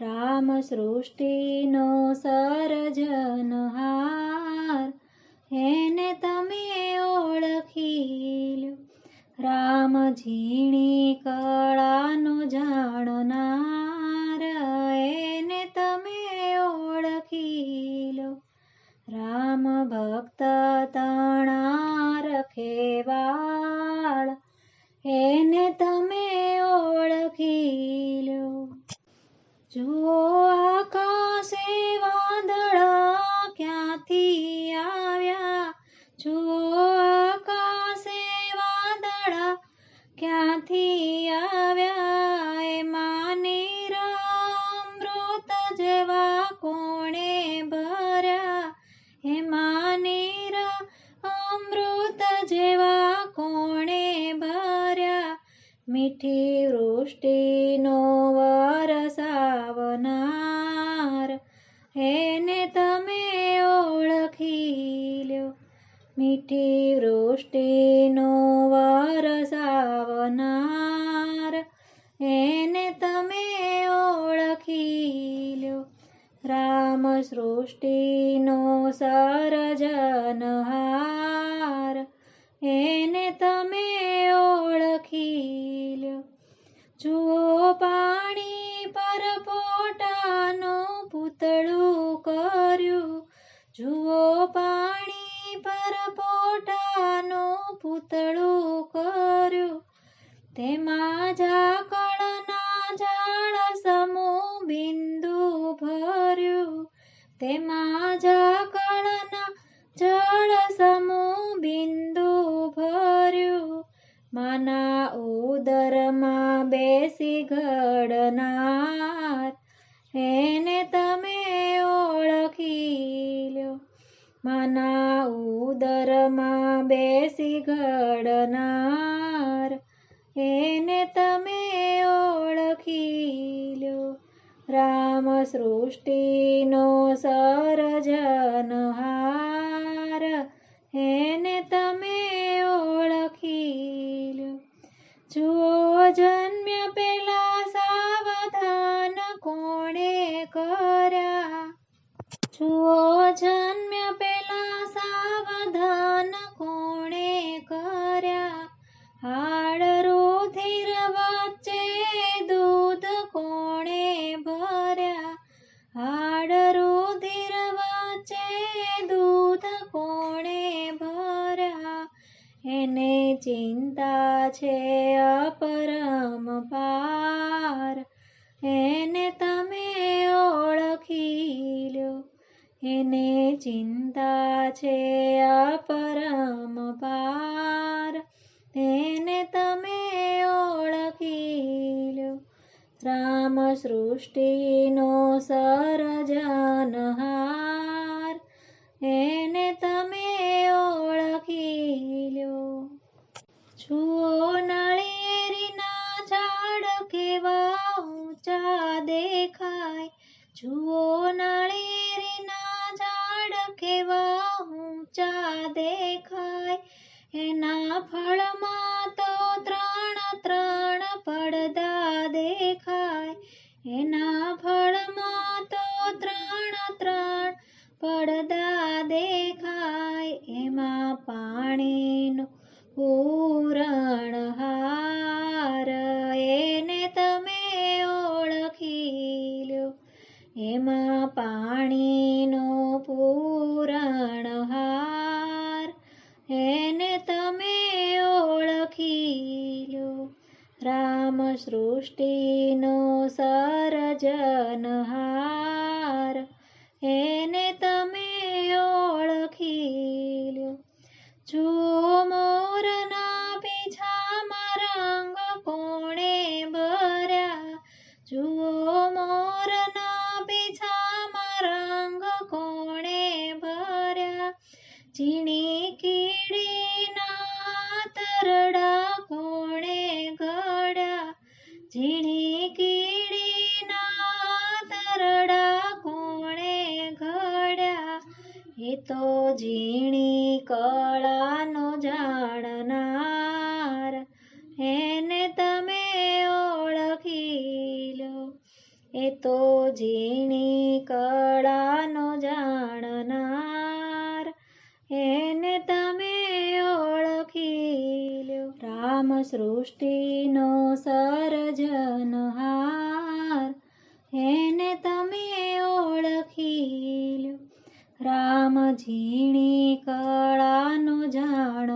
રામ સૃષ્ટિનો સર્જનહાર એને તમે ઓળખી લો રામ ઝીણી કળાનો જાણનાર. એને તમે ઓળખી લો રામ આકાશે વાદળા ક્યાંથી આવ્યા? જુઓ આકાશે વાદળા ક્યાંથી આવ્યા? એ માની રામૃત જેવા કોણે ભર્યા? હે માની અમૃત જેવા કોણે ભર્યા? મીઠી વૃષ્ટિનો વરસાવનાર મીઠી વૃષ્ટિનો વરસાવનાર એને તમે ઓળખી લ્યો રામ સૃષ્ટિનો સર્જનહાર એને તમે ઓળખી લ્યો જુઓ પાણી પર પોટાનું પૂતળું કર્યું જુઓ પૂતળું કર્યું. તેમાં ઝાકળના ઝાડ સમૂહ બિંદુ ભર્યું. તેમાં ઝાકળના ઝાડ સમૂહ બિંદુ ભર્યું. માના માના ઉદરમાં બેસી ઘડનાર એને તમે ઓળખી લો. રામ સૃષ્ટિનો સર્જનહાર. એને તમે ઓળખી લો. જુઓ જન્મ્ય પેલા સાવધાન કોણે કર્યા? જુઓ ચિંતા છે અપરમ પાર. એને તમે ઓળખી લો એને ચિંતા છે અપરમ પાર. એને તમે ઓળખી લો રામ સૃષ્ટિનો સર્જનહાર. એને જુઓ નાળિયેરીના ઝાડ કેવા ઊંચા દેખાય? જુઓ નાળિયેરીના ઝાડ કેવા ઊંચા દેખાય? એના ફળમાં તો ત્રણ ત્રણ પડદા દેખાય. એના ફળમાં સૃષ્ટિનો એ તો ઝીણી કળાનો જાણનાર, એને તમે ઓળખી લો. એ તો ઝીણી કળાનો જાણનાર, એને તમે ઓળખી લ્યો રામ સૃષ્ટિનો સર્જનહાર એને તમે ઓળખી લ્યો રામ ઝીણી કળાનો જાણ